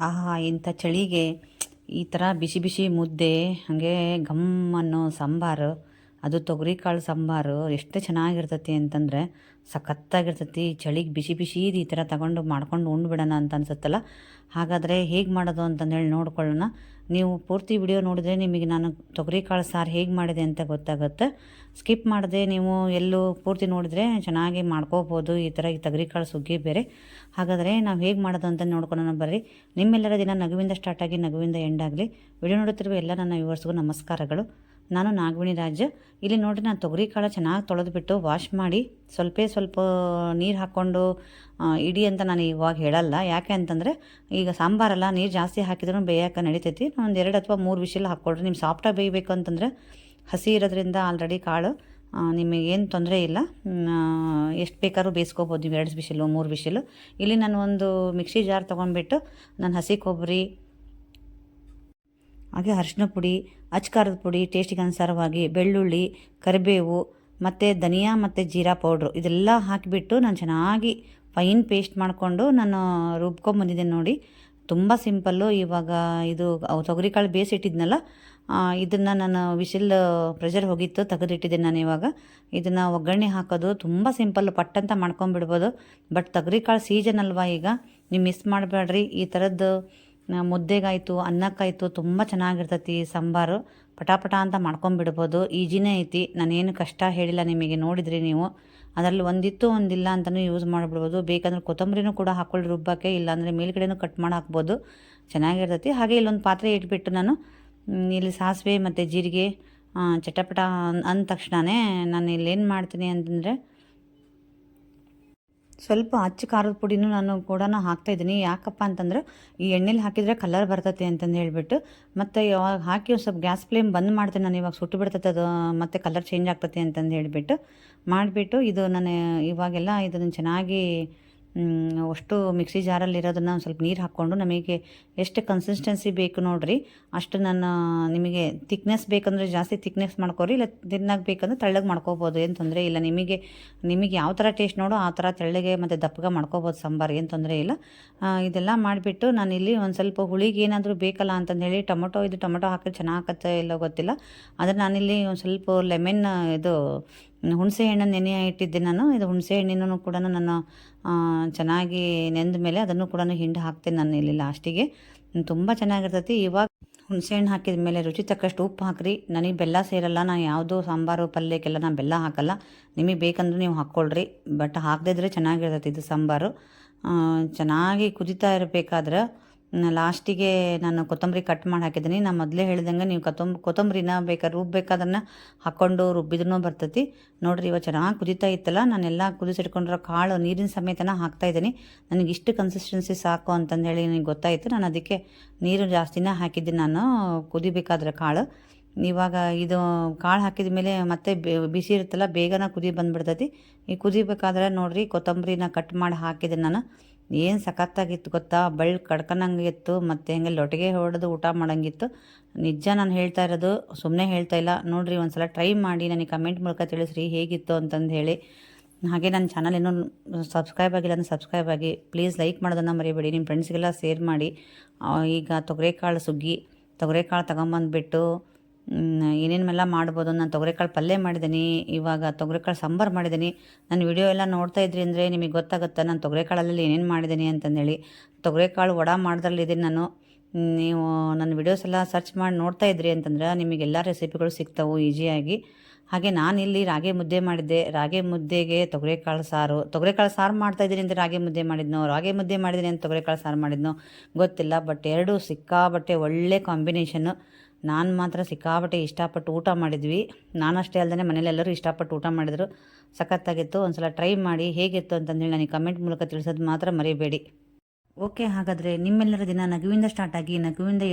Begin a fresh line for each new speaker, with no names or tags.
ಆಹಾ ಇಂಥ ಚಳಿಗೆ ಈ ಥರ ಬಿಸಿ ಬಿಸಿ ಮುದ್ದೆ ಹಾಗೆ ಘಮ್ ಅನ್ನೋ ಸಾಂಬಾರು. ಅದು ತೊಗರಿ ಕಾಳು ಸಾಂಬಾರು ಎಷ್ಟು ಚೆನ್ನಾಗಿರ್ತತಿ ಅಂತಂದರೆ ಸಖತ್ತಾಗಿರ್ತತಿ, ಚಳಿಗೆ ಬಿಸಿ ಬಿಸಿದು ಈ ಥರ ತಗೊಂಡು ಮಾಡ್ಕೊಂಡು ಉಂಡ್ಬಿಡೋಣ ಅಂತ ಅನ್ಸುತ್ತಲ್ಲ? ಹಾಗಾದರೆ ಹೇಗೆ ಮಾಡೋದು ಅಂತಂದೇಳಿ ನೋಡ್ಕೊಳ್ಳೋಣ. ನೀವು ಪೂರ್ತಿ ವಿಡಿಯೋ ನೋಡಿದ್ರೆ ನಿಮಗೆ ನಾನು ತೊಗರಿ ಕಾಳು ಸಾರು ಹೇಗೆ ಮಾಡಿದೆ ಅಂತ ಗೊತ್ತಾಗುತ್ತೆ. ಸ್ಕಿಪ್ ಮಾಡದೆ ನೀವು ಎಲ್ಲೂ ಪೂರ್ತಿ ನೋಡಿದರೆ ಚೆನ್ನಾಗಿ ಮಾಡ್ಕೋಬೋದು. ಈ ಥರ ಈ ತೊಗರಿ ಕಾಳು ಸುಗ್ಗಿ ಬೇರೆ. ಹಾಗಾದರೆ ನಾವು ಹೇಗೆ ಮಾಡೋದು ಅಂತ ನೋಡ್ಕೊಳ್ಳೋಣ ಬರ್ರಿ. ನಿಮ್ಮೆಲ್ಲರ ದಿನ ನಗುವಿಂದ ಸ್ಟಾರ್ಟಾಗಿ ನಗುವಿಂದ ಎಂಡ್ ಆಗಲಿ. ವಿಡಿಯೋ ನೋಡುತ್ತಿರುವ ಎಲ್ಲ ನನ್ನ ವ್ಯೂವರ್ಸ್ಗೂ ನಮಸ್ಕಾರಗಳು. ನಾನು ನಾಗವಿಣಿ ರಾಜ್. ಇಲ್ಲಿ ನೋಡಿರಿ ನಾನು ತೊಗರಿ ಕಾಳು ಚೆನ್ನಾಗಿ ತೊಳೆದ್ಬಿಟ್ಟು ವಾಶ್ ಮಾಡಿ ಸ್ವಲ್ಪ ಸ್ವಲ್ಪ ನೀರು ಹಾಕ್ಕೊಂಡು ಇಡಿ ಅಂತ ನಾನು ಇವಾಗ ಹೇಳಲ್ಲ. ಯಾಕೆ ಅಂತಂದರೆ ಈಗ ಸಾಂಬಾರಲ್ಲ ನೀರು ಜಾಸ್ತಿ ಹಾಕಿದ್ರೂ ಬೇಯಕ್ಕೆ ನಡಿತೈತಿ. ಒಂದು ಎರಡು ಅಥವಾ ಮೂರು ವಿಷಲ್ ಹಾಕ್ಕೊಡ್ರಿ ನಿಮ್ಮ ಸಾಫ್ಟಾಗಿ ಬೇಯಬೇಕು ಅಂತಂದರೆ ಹಸಿ ಇರೋದ್ರಿಂದ ಆಲ್ರೆಡಿ ಕಾಳು ನಿಮಗೇನು ತೊಂದರೆ ಇಲ್ಲ. ಎಷ್ಟು ಬೇಕಾದ್ರೂ ಬೇಯಿಸ್ಕೋಬೋದು ನೀವು ಎರಡು ಬಿಸಿಲು ಮೂರು ಬಿಸಿಲು ಇಲ್ಲಿ ನಾನು ಒಂದು ಮಿಕ್ಸಿ ಜಾರ್ ತೊಗೊಂಡ್ಬಿಟ್ಟು ನಾನು ಹಸಿ ಕೊಬ್ಬರಿ ಹಾಗೆ ಅರಿಶಿನ ಪುಡಿ ಅಚ್ಕಾರದ ಪುಡಿ ಟೇಸ್ಟಿಗೆ ಅನುಸಾರವಾಗಿ ಬೆಳ್ಳುಳ್ಳಿ, ಕರಿಬೇವು, ಮತ್ತು ಧನಿಯಾ ಮತ್ತು ಜೀರಾ ಪೌಡ್ರು ಇದೆಲ್ಲ ಹಾಕಿಬಿಟ್ಟು ನಾನು ಚೆನ್ನಾಗಿ ಫೈನ್ ಪೇಸ್ಟ್ ಮಾಡಿಕೊಂಡು ನಾನು ರುಬ್ಕೊಂಬಂದಿದ್ದೇನೆ ನೋಡಿ. ತುಂಬ ಸಿಂಪಲ್ಲು ಇವಾಗ ಇದು ತೊಗರಿಕಾಳು ಬೇಯಿಸಿಟ್ಟಿದ್ನಲ್ಲ ಇದನ್ನು ನಾನು ವಿಶಿಲ್ ಪ್ರೆಷರ್ ಹೋಗಿತ್ತು ತೆಗೆದಿಟ್ಟಿದ್ದೆ ನಾನು ಇವಾಗ. ಇದನ್ನು ಒಗ್ಗರಣೆ ಹಾಕೋದು ತುಂಬ ಸಿಂಪಲ್ ಪಟ್ಟಂತ ಮಾಡ್ಕೊಂಬಿಡ್ಬೋದು ಬಟ್ ತೊಗರಿಕಾಳು ಸೀಸನ್ ಅಲ್ವಾ ಈಗ, ನೀವು ಮಿಸ್ ಮಾಡಬೇಡ್ರಿ. ಈ ಥರದ್ದು ಮುದ್ದೆಗಾಯ್ತು, ಅನ್ನಕ್ಕಾಯ್ತು ತುಂಬ ಚೆನ್ನಾಗಿರ್ತೈತಿ ಸಾಂಬಾರು. ಪಟಾಪಟ ಅಂತ ಮಾಡ್ಕೊಂಬಿಡ್ಬೋದು ಈಜಿನೇ ಐತಿ. ನಾನೇನು ಕಷ್ಟ ಹೇಳಿಲ್ಲ ನಿಮಗೆ, ನೋಡಿದ್ರಿ ನೀವು. ಅದರಲ್ಲಿ ಒಂದಿತ್ತು ಒಂದಿಲ್ಲ ಅಂತಲೂ ಯೂಸ್ ಮಾಡಿಬಿಡ್ಬೋದು. ಬೇಕಂದ್ರೆ ಕೊತ್ತಂಬರಿನೂ ಕೂಡ ಹಾಕ್ಕೊಳ್ಳಿ ರುಬ್ಬಕ್ಕೆ, ಇಲ್ಲಾಂದರೆ ಮೇಲ್ಗಡೆನೂ ಕಟ್ ಮಾಡಿ ಹಾಕ್ಬೋದು ಚೆನ್ನಾಗಿರ್ತೈತಿ. ಹಾಗೆ ಇಲ್ಲೊಂದು ಪಾತ್ರೆ ಇಟ್ಬಿಟ್ಟು ನಾನು ಇಲ್ಲಿ ಸಾಸಿವೆ ಮತ್ತು ಜೀರಿಗೆ ಚಟಪಟ ಅಂದ ತಕ್ಷಣವೇ ನಾನು ಇಲ್ಲೇನು ಮಾಡ್ತೀನಿ ಅಂತಂದರೆ ಸ್ವಲ್ಪ ಅಚ್ಚ ಖಾರದ ಪುಡಿನೂ ನಾನು ಕೂಡ ಹಾಕ್ತಾಯಿದ್ದೀನಿ ಯಾಕಪ್ಪ ಅಂತಂದ್ರೆ ಈ ಎಣ್ಣೆಲಿ ಹಾಕಿದರೆ ಕಲರ್ ಬರ್ತೈತೆ ಅಂತಂದು ಹೇಳಿಬಿಟ್ಟು. ಮತ್ತು ಯಾವಾಗ ಹಾಕಿ ಒಂದು ಸ್ವಲ್ಪ ಗ್ಯಾಸ್ ಫ್ಲೇಮ್ ಬಂದ್ ಮಾಡ್ತೀನಿ ನಾನು. ಇವಾಗ ಸುಟ್ಟು ಬಿಡ್ತೈತೆ ಅದು, ಮತ್ತು ಕಲರ್ ಚೇಂಜ್ ಆಗ್ತೈತೆ ಅಂತಂದು ಹೇಳಿಬಿಟ್ಟು. ಮಾಡಿಬಿಟ್ಟು ಇದು ನಾನು ಇವಾಗೆಲ್ಲ ಇದನ್ನು ಚೆನ್ನಾಗಿ ಅಷ್ಟು ಮಿಕ್ಸಿ ಜಾರಲ್ಲಿ ಇರೋದನ್ನು ಒಂದು ಸ್ವಲ್ಪ ನೀರು ಹಾಕ್ಕೊಂಡು ನಮಗೆ ಎಷ್ಟು ಕನ್ಸಿಸ್ಟೆನ್ಸಿ ಬೇಕು ನೋಡಿರಿ, ಅಷ್ಟು ನಾನು ನಿಮಗೆ ತಿಕ್ನೆಸ್ ಬೇಕಂದರೆ ಜಾಸ್ತಿ ತಿಕ್ನೆಸ್ ಮಾಡ್ಕೊರಿ, ಇಲ್ಲ ತಿನ್ನಾಗ ಬೇಕಂದ್ರೆ ತೆಳ್ಳಗೆ ಮಾಡ್ಕೋಬೋದು, ಏನು ತೊಂದರೆ ಇಲ್ಲ. ನಿಮಗೆ ನಿಮಗೆ ಯಾವ ಥರ ಟೇಸ್ಟ್ ನೋಡೋ ಆ ಥರ ತೆಳ್ಳಗೆ ಮತ್ತು ದಪ್ಪಗೆ ಮಾಡ್ಕೋಬೋದು ಸಾಂಬಾರು, ಏನು ತೊಂದರೆ ಇಲ್ಲ. ಇದೆಲ್ಲ ಮಾಡಿಬಿಟ್ಟು ನಾನಿಲ್ಲಿ ಒಂದು ಸ್ವಲ್ಪ ಹುಳಿಗೆ ಏನಾದರೂ ಬೇಕಲ್ಲ ಅಂತಂದು ಹೇಳಿ, ಟೊಮೊಟೊ ಇದು ಟೊಮೊಟೊ ಹಾಕಿದ್ರೆ ಚೆನ್ನಾಗತ್ತೆ ಇಲ್ಲ ಗೊತ್ತಿಲ್ಲ. ಆದರೆ ನಾನಿಲ್ಲಿ ಒಂದು ಸ್ವಲ್ಪ ಲೆಮೆನ್ ಇದು ಹುಣಸೆ ಹಣ್ಣು ನೆನೆ ಇಟ್ಟಿದ್ದೆ ನಾನು. ಇದು ಹುಣಸೆ ಹಣ್ಣಿನೂ ಕೂಡ ನಾನು ಚೆನ್ನಾಗಿ ನೆಂದ ಮೇಲೆ ಅದನ್ನು ಕೂಡ ಹಿಂಡಿ ಹಾಕ್ತೇನೆ ನಾನು ಇಲ್ಲಿ ಲಾಸ್ಟಿಗೆ ತುಂಬ ಚೆನ್ನಾಗಿರ್ತೈತಿ. ಇವಾಗ ಹುಣಸೆ ಹಣ್ಣು ಹಾಕಿದ ಮೇಲೆ ರುಚಿ ತಕ್ಕಷ್ಟು ಉಪ್ಪು ಹಾಕ್ರಿ. ನನಗೆ ಬೆಲ್ಲ ಸೇರಲ್ಲ. ನಾನು ಯಾವುದೋ ಸಾಂಬಾರು, ಪಲ್ಯಕ್ಕೆಲ್ಲ ನಾನು ಬೆಲ್ಲ ಹಾಕಲ್ಲ. ನಿಮಗೆ ಬೇಕಂದ್ರೆ ನೀವು ಹಾಕ್ಕೊಳ್ರಿ. ಬಟ್ ಹಾಕದಿದ್ರೆ ಚೆನ್ನಾಗಿರ್ತೈತಿ ಇದು ಸಾಂಬಾರು. ಚೆನ್ನಾಗಿ ಕುದಿತಾ ಇರಬೇಕಾದ್ರೆ ಲಾಸ್ಟಿಗೆ ನಾನು ಕೊತ್ತಂಬರಿ ಕಟ್ ಮಾಡಿ ಹಾಕಿದ್ದೀನಿ. ನಾನು ಮೊದಲೇ ಹೇಳಿದಂಗೆ ನೀವು ಕೊತ್ತಂಬ ಕೊತ್ತಂಬರಿನ ಬೇಕಾದ್ರೆ ರುಬ್ಬೇಕಾದ್ರನ್ನ ಹಾಕ್ಕೊಂಡು ರುಬ್ಬಿದ್ರೂ ಬರ್ತೈತಿ. ನೋಡಿರಿ ಇವಾಗ ಚೆನ್ನಾಗಿ ಕುದಿತಾ ಇತ್ತಲ್ಲ, ನಾನೆಲ್ಲ ಕುದಿಸಿಟ್ಕೊಂಡಿರೋ ಕಾಳು ನೀರಿನ ಸಮೇತನ ಹಾಕ್ತಾಯಿದ್ದೀನಿ ನನಗೆ ಇಷ್ಟು ಕನ್ಸಿಸ್ಟೆನ್ಸಿ ಸಾಕು ಅಂತಂದು ಹೇಳಿ ನನಗೆ ಗೊತ್ತಾಯಿತು. ನಾನು ಅದಕ್ಕೆ ನೀರು ಜಾಸ್ತಿನೇ ಹಾಕಿದ್ದೀನಿ ನಾನು, ಕುದಿಬೇಕಾದ್ರೆ ಕಾಳು. ಇವಾಗ ಇದು ಕಾಳು ಹಾಕಿದ ಮೇಲೆ ಮತ್ತೆ ಬಿಸಿ ಇರುತ್ತಲ್ಲ, ಬೇಗನೆ ಕುದಿ ಬಂದ್ಬಿಡ್ತೈತಿ. ಈ ಕುದಿಬೇಕಾದ್ರೆ ನೋಡಿರಿ, ಕೊತ್ತಂಬರಿನ ಕಟ್ ಮಾಡಿ ಹಾಕಿದೆ ನಾನು. ಏನು ಸಖತ್ತಾಗಿತ್ತು ಗೊತ್ತಾ? ಬಳ್ಳಿ ಕಡ್ಕೊಂಡಂಗಿತ್ತು ಮತ್ತು ಹೆಂಗೆ ಲೊಟ್ಟಿಗೆ ಹೊಡೆದು ಊಟ ಮಾಡೋಂಗಿತ್ತು. ನಿಜ ನಾನು ಹೇಳ್ತಾ ಇರೋದು ಸುಮ್ಮನೆ ಹೇಳ್ತಾ ಇಲ್ಲ. ನೋಡಿರಿ ಒಂದು ಸಲ ಟ್ರೈ ಮಾಡಿ, ನನಗೆ ಕಮೆಂಟ್ ಮೂಲಕ ತಿಳಿಸ್ರಿ, ಹೇಗಿತ್ತು ಅಂತಂದು ಹೇಳಿ. ಹಾಗೆ ನನ್ನ ಚಾನಲ್ ಇನ್ನೂ ಸಬ್ಸ್ಕ್ರೈಬ್ ಆಗಿಲ್ಲ ಅಂದರೆ ಸಬ್ಸ್ಕ್ರೈಬ್ ಆಗಿ. ಪ್ಲೀಸ್ ಲೈಕ್ ಮಾಡೋದನ್ನು ಮರಿಬೇಡಿ ನಿಮ್ಮ ಫ್ರೆಂಡ್ಸ್ಗೆಲ್ಲ ಶೇರ್ ಮಾಡಿ. ಈಗ ತೊಗರೆಕಾಳು ಸುಗ್ಗಿ, ತೊಗರೆಕಾಳು ತಗೊಂಬಂದ್ಬಿಟ್ಟು ಏನೇನೆಲ್ಲ ಮಾಡ್ಬೋದು? ನಾನು ತೊಗರೆಕಾಳು ಪಲ್ಯ ಮಾಡಿದ್ದೀನಿ ಇವಾಗ ತೊಗರೆಕಾಳು ಸಾಂಬಾರು ಮಾಡಿದ್ದೀನಿ ನಾನು ವಿಡಿಯೋ ಎಲ್ಲ ನೋಡ್ತಾ ಇದ್ರಿ ಅಂದರೆ ನಿಮಗೆ ಗೊತ್ತಾಗುತ್ತೆ? ನಾನು ತೊಗರೆಕಾಳಲ್ಲಿ ಏನೇನು ಮಾಡಿದ್ದೀನಿ ಅಂತಂದೇಳಿ. ತೊಗರೆಕಾಳು ವಡ ಮಾಡ್ದ್ರಲ್ಲಿದ್ದೀನಿ ನಾನು. ನೀವು ನನ್ನ ವಿಡಿಯೋಸ್ ಎಲ್ಲ ಸರ್ಚ್ ಮಾಡಿ ನೋಡ್ತಾ ಇದ್ರಿ ಅಂತಂದ್ರೆ ನಿಮಗೆಲ್ಲ ರೆಸಿಪಿಗಳು ಸಿಗ್ತಾವೆ ಈಸಿಯಾಗಿ ಹಾಗೆ ನಾನು ಇಲ್ಲಿ ರಾಗಿ ಮುದ್ದೆ ಮಾಡಿದ್ದೆ. ರಾಗಿ ಮುದ್ದೆಗೆ ತೊಗರೆಕಾಳು ಸಾರು. ತೊಗರೆಕಾಳು ಸಾರು ಮಾಡ್ತಾ ಇದ್ದೀನಿ ಅಂತ ರಾಗಿ ಮುದ್ದೆ ಮಾಡಿದ್ನೋ? ರಾಗಿ ಮುದ್ದೆ ಮಾಡಿದ್ದೀನಿ ಅಂತ ತೊಗರೆಕಾಳು ಸಾರು ಮಾಡಿದ್ನೋ? ಗೊತ್ತಿಲ್ಲ, ಬಟ್ ಎರಡೂ ಸಿಕ್ಕಾಬಟ್ಟೆ ಒಳ್ಳೆ ಕಾಂಬಿನೇಷನ್ನು ನಾನು ಮಾತ್ರ ಸಿಕ್ಕಾಪಟ್ಟೆ ಇಷ್ಟಪಟ್ಟು ಊಟ ಮಾಡಿದ್ವಿ. ನಾನಷ್ಟೇ ಅಲ್ಲದೆ ಮನೇಲೆಲ್ಲರೂ ಇಷ್ಟಪಟ್ಟು ಊಟ ಮಾಡಿದರು. ಸಖತ್ತಾಗಿತ್ತು. ಒಂದ್ಸಲ ಟ್ರೈ ಮಾಡಿ ಹೇಗಿತ್ತು ಅಂತಂದೇಳಿ ನನಗೆ ಕಮೆಂಟ್ ಮೂಲಕ ತಿಳಿಸೋದು ಮಾತ್ರ ಮರೆಯಬೇಡಿ ಓಕೆ ಹಾಗಾದರೆ ನಿಮ್ಮೆಲ್ಲರ ದಿನ ನಗುವಿಂದ ಸ್ಟಾರ್ಟ್ ಆಗಿ ನಗುವಿಂದ